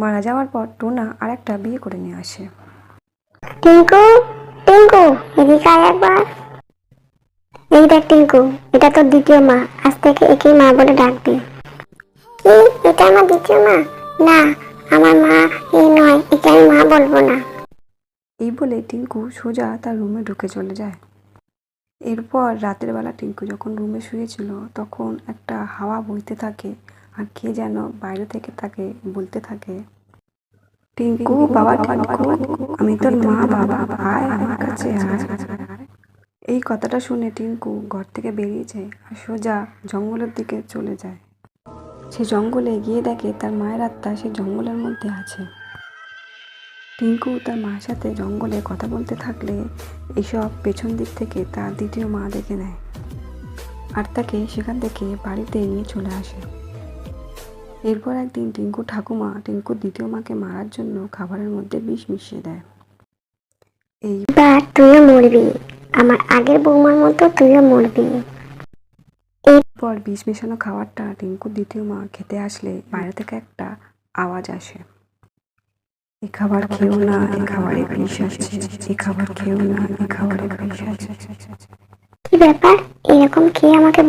মারা যাওয়ার পর টোনা আর একটা বিয়ে করে নিয়ে আসে। টিঙ্কু টিঙ্কু এদিকে আয় একবার। এই দেখ টিঙ্কু এটা তোর দ্বিতীয় মা আজ থেকে একেই মা বলে ডাকবি কি? এটা আমার দ্বিতীয় মা? না আমার মা এই নয় আমি মা বলব না। এই বলে টিঙ্কু সোজা তার রুমে ঢুকে চলে যায়। এরপর রাতের বেলা টিঙ্কু যখন রুমে শুয়েছিল তখন একটা হাওয়া বইতে থাকে। আর কে যেন বাইরে থেকে তাকে বলতে থাকে টিঙ্কু বাবা টিঙ্কু আমি তোর মা বাবা আয় আমার কাছে এই কথাটা শুনে টিঙ্কু ঘর থেকে বেরিয়ে যায় আর সোজা জঙ্গলের দিকে চলে যায়। সে জঙ্গলে গিয়ে দেখে তার মায়ের আত্মা সে জঙ্গলের মধ্যে আছে। টিঙ্কু তার মায়ের সাথে জঙ্গলে কথা বলতে থাকলে এইসব পেছন দিক থেকে তার দ্বিতীয় মা দেখে নেয়। আর তাকে সেখান থেকে বাড়িতে নিয়ে চলে আসে। এরপর একদিন টিঙ্কু ঠাকুমা টিঙ্কুর দ্বিতীয় মাকে মারার জন্য খাবারের মধ্যে বিষ মিশিয়ে দেয়। এই এবার তুইও মরবি। আমার আগের বৌমার মতো তুইও মরবি। এরপর বিষ মেশানো খাবারটা টিঙ্কুর দ্বিতীয় মা খেতে আসলে বাইরে থেকে একটা আওয়াজ আসে। এ খাবার খেও না এ খাবারে বিষ আছে এ খাবার খেও না এ খাবারে বিষ আছে কি ব্যাপার? এরকম খেয়ে আমাকে